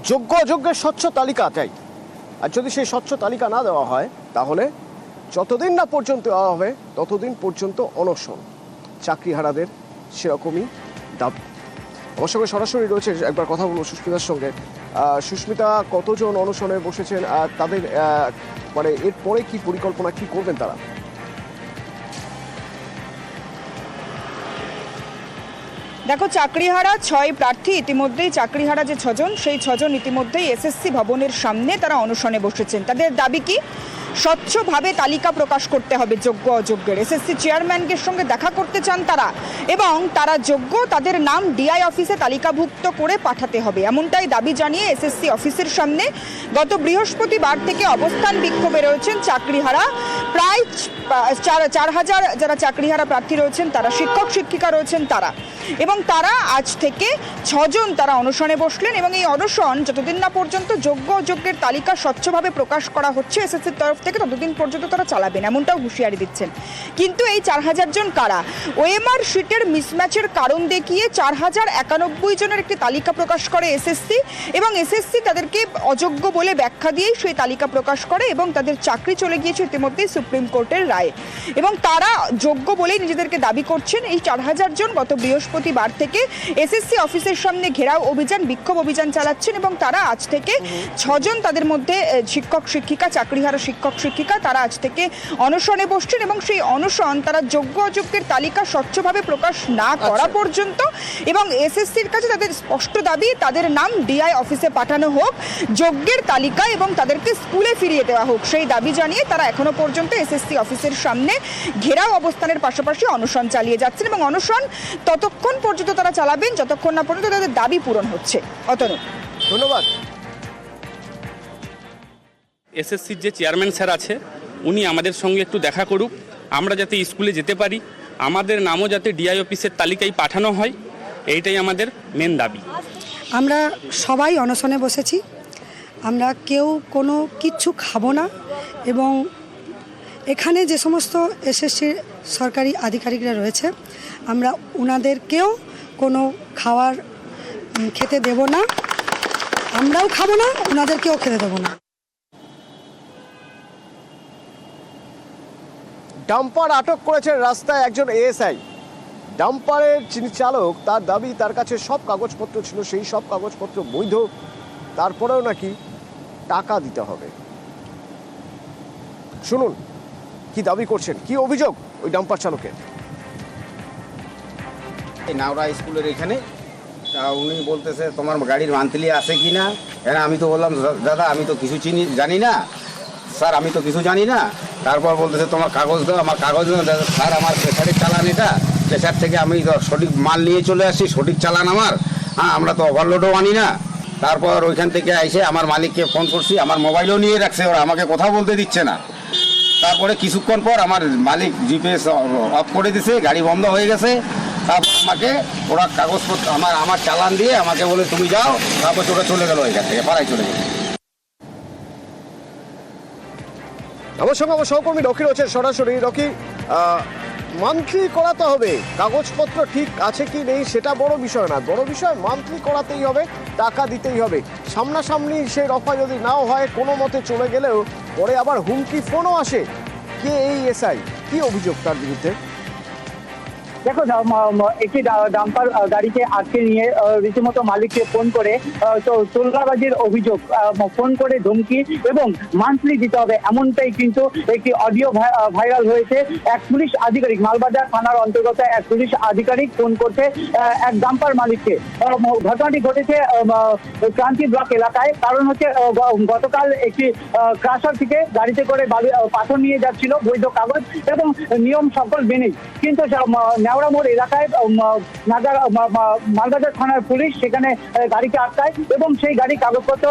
যোগ্য অযোগ্যের স্বচ্ছ তালিকা চাই। আর যদি সেই স্বচ্ছ তালিকা না দেওয়া হয়, তাহলে যতদিন না পর্যন্ত দেওয়া হবে, ততদিন পর্যন্ত অনশন। চাকরিহারাদের সেরকমই দাবি। আমার সঙ্গে সরাসরি রয়েছে, একবার কথা বলব সুস্মিতার সঙ্গে। সুস্মিতা, কতজন অনশনে বসেছেন আর তাদের মানে এরপরে কি পরিকল্পনা, কি করবেন তারা? দেখো, চাকরিহারা ছয় প্রার্থী ইতিমধ্যেই, চাকরিহারা যে ছজন, সেই ছজন ইতিমধ্যেই এসএসসি ভবনের সামনে তারা অনশনে বসেছেন। তাদের দাবি কি? স্বচ্ছভাবে তালিকা প্রকাশ করতে হবে যোগ্য অযোগ্যের। এসএসসি চেয়ারম্যানকে সঙ্গে দেখা করতে চান তারা এবং তারা যোগ্য, তাদের নাম ডিআই অফিসে তালিকাভুক্ত করে পাঠাতে হবে। এমনটাই দাবি জানিয়ে এসএসসি অফিসের সামনে গত বৃহস্পতিবার থেকে অবস্থান বিক্ষোভে রয়েছেন চাকরিহারা। প্রায় চার চার হাজার যারা চাকরিহারা প্রার্থী রয়েছেন, তারা শিক্ষক, শিক্ষিকা রয়েছেন তারা। এবং তারা আজ থেকে ছজন তারা অনশনে বসলেন এবং এই অনশন যতদিন না পর্যন্ত যোগ্য অযোগ্যের তালিকা স্বচ্ছভাবে প্রকাশ করা হচ্ছে এসএসসির তরফ থেকে ততদিন পর্যন্ত তারা চালাবেন এমনটাও হুঁশিয়ারি দিচ্ছেন। কিন্তু এই চার হাজার জন কারা? ওএমআর শিটের মিসম্যাচের কারণ দেখিয়ে চার হাজার একানব্বই জনের একটি তালিকা প্রকাশ করে এসএসসি এবং এসএসসি তাদেরকে অযোগ্য বলে ব্যাখ্যা দিয়েই সেই তালিকা প্রকাশ করে এবং তাদের চাকরি চলে গিয়েছে ইতিমধ্যেই সুপ্রিম কোর্টের রায়ে। এবং তারা যোগ্য বলেই নিজেদেরকে দাবি করছেন এই চার হাজার জন গত বৃহস্পতিবার থেকে এসএসসি অফিসের সামনে ঘেরাও অভিযান বিক্ষোভ অভিযান চালাচ্ছেন এবং তারা আজ থেকে ছজন তাদের মধ্যে শিক্ষক শিক্ষিকা চাকরিহারা শিক্ষক শিক্ষিকা তারা আজ থেকে অনশনে বসছেন এবং সেই অনশন তারা যোগ্য অযোগ্যের তালিকা স্বচ্ছভাবে প্রকাশ না করা আচ্ছা। পর্যন্ত এবং এসএসসির কাছে তাদের স্পষ্ট দাবি তাদের নাম ডিআই অফিসে পাঠানো হোক যোগ্যের তালিকা এবং তাদেরকে স্কুলে ফিরিয়ে দেওয়া হোক। সেই দাবি জানিয়ে তারা এখনও পর্যন্ত এসএসসি অফিসের সামনে ঘেরাও অবস্থানের পাশাপাশি অনশন চালিয়ে যাচ্ছেন এবং অনশন ততক্ষণ পর্যন্ত তারা চালাবেন যতক্ষণ না পর্যন্ত তাদের দাবি পূরণ হচ্ছে। অতনু। ধন্যবাদ। এসএসসির যে চেয়ারম্যান স্যার আছে, উনি আমাদের সঙ্গে একটু দেখা করুক। আমরা যাতে স্কুলে যেতে পারি, আমাদের নামও যাতে ডিআই অফিসের তালিকায় পাঠানো হয়, এইটাই আমাদের মেন দাবি। আমরা সবাই অনশনে বসেছি। আমরা কেউ কোনো কিচ্ছু খাব না এবং এখানে যে সমস্ত এসএসসির সরকারি আধিকারিকরা রয়েছে, আমরা ওনাদেরকেও কোনো খাওয়ার খেতে দেব না। আমরাও খাব না ওনাদেরকেও খেতে দেবো না। ডাম্পার আটক করেছেন রাস্তায় একজন এএসআই। ডাম্পারের যিনি চালক, তার দাবি তার কাছে সব কাগজপত্র ছিল, সেই সব কাগজপত্র বৈধ। তারপরেও নাকি টাকা দিতে হবে। শুনুন, কি দাবি করছেন? কি অভিযোগ ওই ডাম্পার চালকের? এই নাওরা স্কুলের এখানে, তা উনি বলতেছে, তোমার গাড়ির মান্থলি আছে কি না হ্যাঁ আমি তো বললাম, দাদা, আমি তো কিছু চিনি, জানি না। স্যার, আমি তো কিছু জানি না। তারপর বলতেছে, তোমার কাগজ দাও, আমার কাগজ দাও। স্যার, আমার প্রেশারের চালান এটা। প্রেশার থেকে আমি সঠিক মাল নিয়ে চলে আসছি, সঠিক চালান আমার। হ্যাঁ আমরা তো ওভারলোডও আনি না। তারপর ওইখান থেকে এসে আমার মালিককে ফোন করছি, আমার মোবাইলও নিয়ে রাখছে ওরা, আমাকে কথা বলতে দিচ্ছে না। তারপরে কিছুক্ষণ পর আমার মালিক জিপিএস অফ করে দিছে, গাড়ি বন্ধ হয়ে গেছে। তারপর আমাকে, ওরা কাগজপত্র, আমার আমার চালান দিয়ে আমাকে বলে, তুমি যাও। তারপর ওরা চলে গেলো এখান থেকে, পাড়ায় চলে গেল। আমার সঙ্গে আমার সহকর্মী রকি রয়েছে সরাসরি। রকি মান্থলি করাতে হবে। কাগজপত্র ঠিক আছে কি নেই সেটা বড় বিষয় না। বড় বিষয় মান্থলি করাতেই হবে, টাকা দিতেই হবে। সামনাসামনি সে রফা যদি নাও হয়, কোনো মতে চলে গেলেও পরে আবার হুমকি ফোনও আসে। কে এই এসআই? কি অভিযোগ তার বিরুদ্ধে? দেখো একটি ডাম্পার গাড়িকে আটকে নিয়ে রীতিমতো মালিককে ফোন করে তোলগাবাজির অভিযোগ ফোন করে ধমকি এবং মান্থলি দিতে হবে। এমনটাই কিন্তু একটি অডিও ভাইরাল হয়েছে। এক পুলিশ আধিকারিক, মালবাজার থানার অন্তর্গত এক পুলিশ আধিকারিক ফোন করছে এক ডাম্পার মালিককে। ঘটনাটি ঘটেছে ক্রান্তি ব্লক এলাকায়। কারণ হচ্ছে গতকাল একটি ক্রাশার থেকে গাড়িতে করে পাথর নিয়ে যাচ্ছিল বৈধ কাগজ এবং নিয়ম সকল মেনেই কিন্তু নেওড়া মোড় এলাকায় মালবাজার থানার পুলিশ সেখানে গাড়িকে আটকায় এবং সেই গাড়ি কাগজপত্র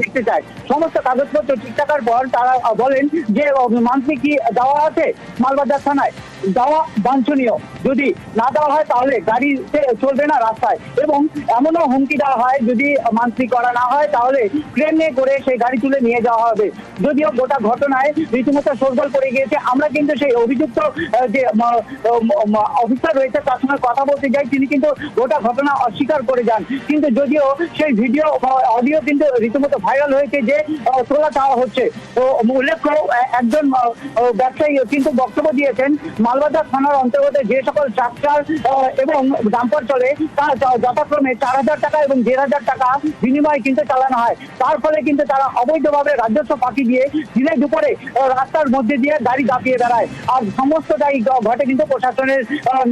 দেখতে চায়। সমস্ত কাগজপত্র ঠিক থাকার পর তারা বলেন যে মান্থলি কি দেওয়া আছে মালবাজার থানায়। দেওয়া বাঞ্ছনীয়। যদি না দেওয়া হয় তাহলে গাড়িতে চলবে না রাস্তায়। এবং এমনও হুমকি দেওয়া হয়, যদি মান্থলি করা না হয় তাহলে ট্রেনে করে সেই গাড়ি তুলে নিয়ে যাওয়া হবে। যদিও গোটা ঘটনায় রীতিমতো সরগোল পড়ে গিয়েছে। আমরা কিন্তু সেই অভিযুক্ত যে অফিসার গ্রেপ্তার রয়েছে তার সঙ্গে কথা বলতে যাই তিনি কিন্তু গোটা ঘটনা অস্বীকার করে যান। কিন্তু যদিও সেই ভিডিও অডিও কিন্তু রীতিমতো ভাইরাল হয়েছে যে তোলা চাওয়া হচ্ছে। তো উল্লেখ্য আহ, একজন ব্যবসায়ী কিন্তু বক্তব্য দিয়েছেন মালবাজার থানার অন্তর্গত যে সকল ট্রাক্টর এবং ডাম্পার চলে তা যথাক্রমে চার হাজার টাকা এবং দেড় হাজার টাকা বিনিময়ে কিন্তু চালানো হয়। তার ফলে কিন্তু তারা অবৈধভাবে রাজস্ব ফাঁকি দিয়ে দিনে দুপুরে রাস্তার মধ্যে দিয়ে গাড়ি দাপিয়ে বেড়ায়। আর সমস্তটাই ঘটে কিন্তু প্রশাসনের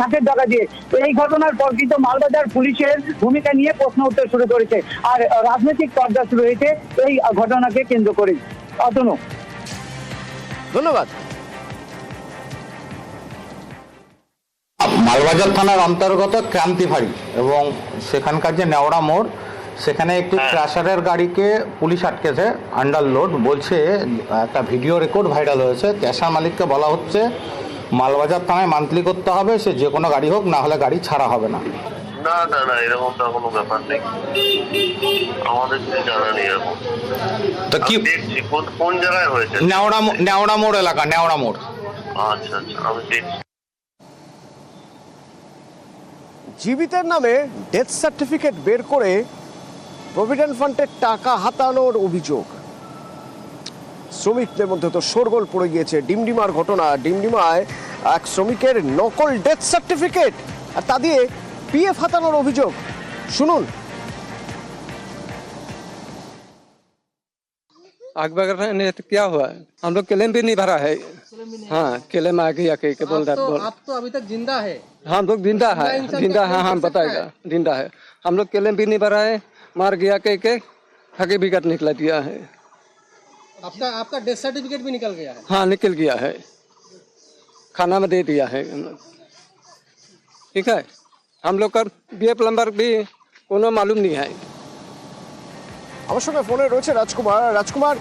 নাকের ডাকা দিয়ে। তো এই ঘটনার পর কিন্তু মালবাজার পুলিশের ভূমিকা নিয়ে প্রশ্ন উত্তর শুরু করেছে। আর রাজনৈতিক পর্দা শুরু হয়েছে এই ঘটনাকে কেন্দ্র করে অতনু। ধন্যবাদ। মালবাজার থানার অন্তর্গত ক্রান্তি ক্রান্তিভাড়ি এবং সেখানকার যে নেওড়া মোড় সেখানে একটি ক্রাশারের গাড়িকে পুলিশ আটকেছে আন্ডার লোড বলছে একটা ভিডিও রেকর্ড ভাইরাল হয়েছে। ক্যাশার মালিককে বলা হচ্ছে মালবাজার থানায় মান্থলি করতে হবে সে যে কোনো গাড়ি হোক না হলে গাড়ি ছাড়া হবে না। না না না এরকমটা কোনো ব্যাপার নেই। আমাদের কিছু জানা নেই এরকম। তো কি দেখছি কোন কোন জায়গায় হয়েছে? নেওড়া নেওড়া মোড় এলাকা নেওড়া মোড়। আচ্ছা আচ্ছা আমি দেখছি। জীবিতের নামে ডেথ সার্টিফিকেট বের করে প্রভিডেন্ট ফান্ডের টাকা হাতানোর অভিযোগ। শ্রমিকদের মধ্যে তো শোরগোল পড়ে গিয়েছে ডিমডিমার ঘটনা ডিমডিমায় এক শ্রমিকের নকল ডেথ সার্টিফিকেট আর তা দিয়ে পিএফ হাতানোর অভিযোগ শুনুন आग वगैरह ने तो क्या हुआ है हम लोग क्लेम भी नहीं भरा है हाँ क्लेम आ गया के, के बोल रहा बोल आप तो अभी तक जिंदा है हम लोग जिंदा है जिंदा है हाँ बताएगा जिंदा है हम लोग क्लेम भी नहीं भरा है मार गया के के ठगे बिगट निकला दिया है आपका आपका डेथ सर्टिफिकेट भी निकल गया है हाँ निकल गया है खाना में दे दिया है ठीक है हम लोग का बी एफ नंबर भी कोनो मालूम नहीं है আমার সঙ্গে ফোনে রয়েছে রাজকুমার রাজকুমার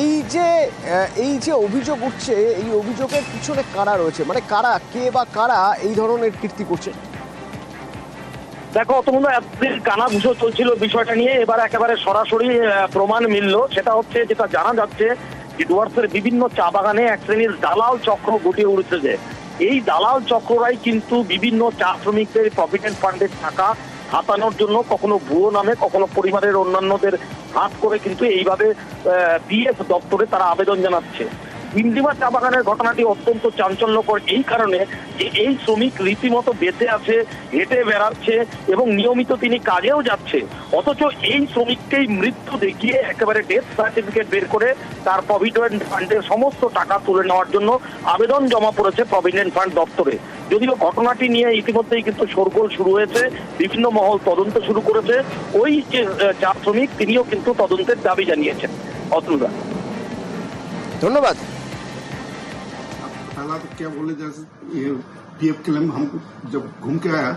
এই যে আহ, এই যে অভিযোগ উঠছে এই অভিযোগের পিছনে কারা রয়েছে মানে কারা কে বা কারা এই ধরনের কীর্তি করছে দেখো অতমূল্য এতদিন কানা ঘুষো চলছিল বিষয়টা নিয়ে, এবার একেবারে সরাসরি প্রমাণ মিলল। সেটা হচ্ছে, যেটা জানা যাচ্ছে, যে ডুয়ার্সের বিভিন্ন চা বাগানে এক শ্রেণির দালাল চক্র গটিয়ে উঠেছে এই দালাল চক্ররাই কিন্তু বিভিন্ন চা শ্রমিকদের প্রভিডেন্ট ফান্ডের টাকা হাতানোর জন্য কখনো ভুয়ো নামে, কখনো পরিবারের অন্যান্যদের হাত করে কিন্তু এইভাবে পিএফ দপ্তরে তারা আবেদন জানাচ্ছে। ডিমডিমা চা বাগানের ঘটনাটি অত্যন্ত চাঞ্চল্যকর এই কারণে যে এই শ্রমিক রীতিমতো বেঁচে আছে, হেঁটে বেড়াচ্ছে এবং নিয়মিত তিনি কাজেও যাচ্ছে, অথচ এই শ্রমিককেই মৃত্যু দেখিয়ে একেবারে ডেথ সার্টিফিকেট বের করে তার প্রভিডেন্ট ফান্ডের সমস্ত টাকা তুলে নেওয়ার জন্য আবেদন জমা পড়েছে প্রভিডেন্ট ফান্ড দপ্তরে। যদিও ঘটনাটি নিয়ে ইতিমধ্যেই কিন্তু শোরগোল শুরু হয়েছে, বিভিন্ন মহল তদন্ত শুরু করেছে, ওই যে চা শ্রমিক তিনিও কিন্তু তদন্তের দাবি জানিয়েছেন। অতুলদা। ধন্যবাদ। पहला तो क्या बोले जैसे ये पीएफ क्लेम हमको जब घूम के आया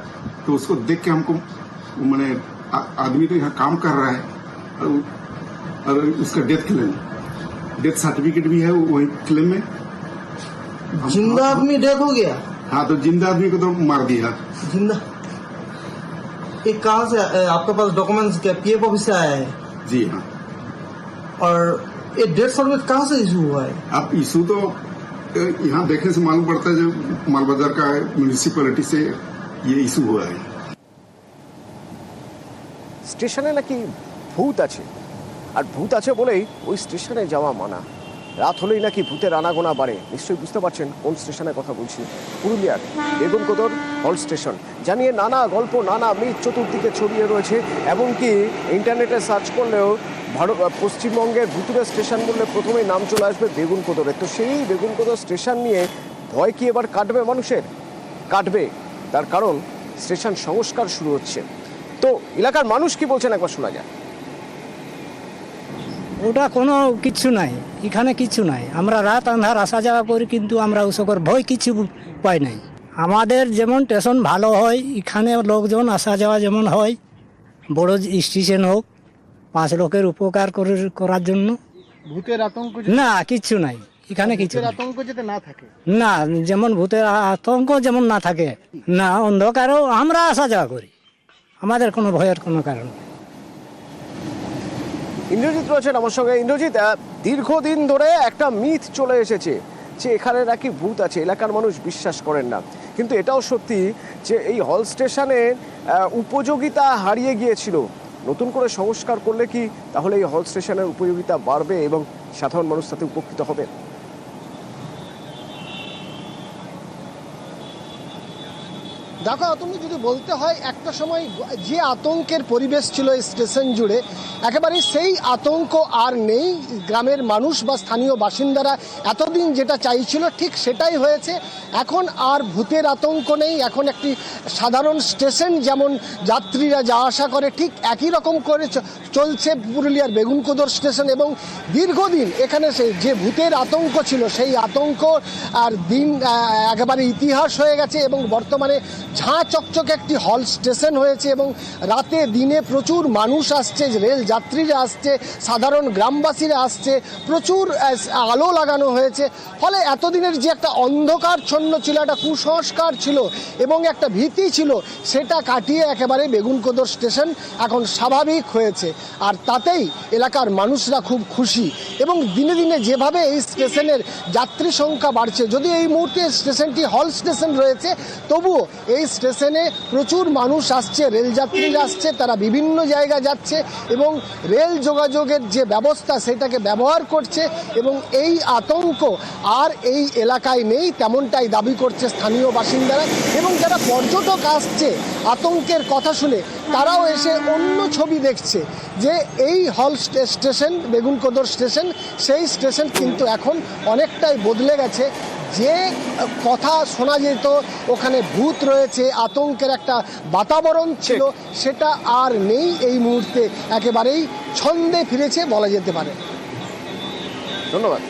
तो उसको देख के हमको मैंने आदमी तो यहाँ काम कर रहा है और, और उसका डेथ क्लेम डेथ सर्टिफिकेट भी है वही क्लेम में। ज़िंदा आदमी डेथ हो गया? हाँ तो ज़िंदा आदमी को तो मार दिया। ज़िंदा? ये कहाँ से आपके पास डॉक्यूमेंट्स क्या पीएफ ऑफ़िस से आया है? जी हाँ। और ये डेथ सर्टिफिकेट कहाँ से इशू हुआ है? अब इशू तो यहाँ देखने से मालूम पड़ता है जो मालबाजार का म्यूनिसिपैलिटी से ये इशू हुआ है স্টেশনে নাকি ভূত আছে আর ভূত আছে বলেই ওই স্টেশনে যাওয়া মানা রাত হলেই নাকি ভূতের আনাগোনা বাড়ে নিশ্চয়ই বুঝতে পারছেন কোন স্টেশনের কথা বলছি পুরুলিয়ার বেগুনকোদর হল স্টেশন জানিয়ে নানা গল্প নানা মিথ চতুর্দিকে ছড়িয়ে রয়েছে এমনকি ইন্টারনেটে সার্চ করলেও ভারত পশ্চিমবঙ্গের ভুতুরে স্টেশন বললে প্রথমেই নাম চলে আসবে বেগুনকোদরের তো সেই বেগুনকোদর স্টেশন নিয়ে ভয় কি এবার কাটবে মানুষের? কাটবে। তার কারণ স্টেশন সংস্কার শুরু হচ্ছে। তো এলাকার মানুষ কি বলছেন একবার শোনা যায় ওটা কোনো কিছু নাই। এখানে কিছু নাই। আমরা রাত আন্ধার, আসা যাওয়া করি, কিন্তু আমরা ওসবের ভয় কিছু পাই নাই। আমাদের যেমন স্টেশন ভালো হয়, এখানে লোকজন, আসা যাওয়া যেমন হয়, বড় স্টেশন হোক পাঁচ লোকের উপকার করে করার জন্য? ভূতের আতঙ্ক না কিচ্ছু নাই। এখানে কিছু আতঙ্ক যাতে না থাকে? না যেমন ভূতের আতঙ্ক যেমন না থাকে না অন্ধকারও আমরা আসা যাওয়া করি। আমাদের কোনো ভয়ের কোনো কারণ নেই। ইন্দ্রজিৎ রয়েছেন আমার সঙ্গে। ইন্দ্রজিৎ দীর্ঘদিন ধরে একটা মিথ চলে এসেছে যে এখানে নাকি ভূত আছে। এলাকার মানুষ বিশ্বাস করেন না। কিন্তু এটাও সত্যি যে এই হল স্টেশনের উপযোগিতা হারিয়ে গিয়েছিল। নতুন করে সংস্কার করলে কি তাহলে এই হল স্টেশনের উপযোগিতা বাড়বে এবং সাধারণ মানুষ তাতে উপকৃত হবে? দেখো, তুমি যদি বলতে হয়, একটা সময় যে আতঙ্কের পরিবেশ ছিল স্টেশন জুড়ে একেবারে সেই আতঙ্ক আর নেই। গ্রামের মানুষ বা স্থানীয় বাসিন্দারা এতদিন যেটা চাইছিল, ঠিক সেটাই হয়েছে। এখন আর ভূতের আতঙ্ক নেই। এখন একটি সাধারণ স্টেশন যেমন যাত্রীরা যাওয়া আসা করে, ঠিক একই রকম করে চলছে পুরুলিয়ার বেগুনকোদর স্টেশন এবং দীর্ঘদিন এখানে সে- যে ভূতের আতঙ্ক ছিল, সেই আতঙ্ক আর দিন একেবারে ইতিহাস হয়ে গেছে এবং বর্তমানে ঝাঁ চকচকে একটি হল স্টেশন হয়েছে এবং রাতে দিনে প্রচুর মানুষ আসছে, রেল যাত্রীরা আসছে, সাধারণ গ্রামবাসীরা আসছে, প্রচুর আলো লাগানো হয়েছে। ফলে এতদিনের যে একটা অন্ধকারচ্ছন্ন ছিল, একটা কুসংস্কার ছিল এবং একটা ভীতি ছিল, সেটা কাটিয়ে একেবারে বেগুনকোদর স্টেশন এখন স্বাভাবিক হয়েছে। আর তাতেই এলাকার মানুষরা খুব খুশি এবং দিনে দিনে যেভাবে এই স্টেশনের যাত্রী সংখ্যা বাড়ছে, যদি এই মুহূর্তে স্টেশনটি হল স্টেশন রয়েছে, তবুও এই স্টেশনে প্রচুর মানুষ আসছে, রেল যাত্রীরা আসছে, তারা বিভিন্ন জায়গা যাচ্ছে এবং রেল যোগাযোগের যে ব্যবস্থা সেটাকে ব্যবহার করছে এবং এই আতঙ্ক আর এই এলাকায় নেই তেমনটাই দাবি করছে স্থানীয় বাসিন্দারা এবং যারা পর্যটক আসছে আতঙ্কের কথা শুনে তারাও এসে অন্য ছবি দেখছে যে এই হল স্টে- স্টেশন, বেগুনকোদর স্টেশন, সেই স্টেশন কিন্তু এখন অনেকটাই বদলে গেছে। যে কথা শোনা যেত ওখানে ভূত রয়েছে আতঙ্কের একটা বাতাবরণ ছিল সেটা আর নেই এই মুহূর্তে। একেবারেই ছন্দে ফিরেছে বলা যেতে পারে। ধন্যবাদ।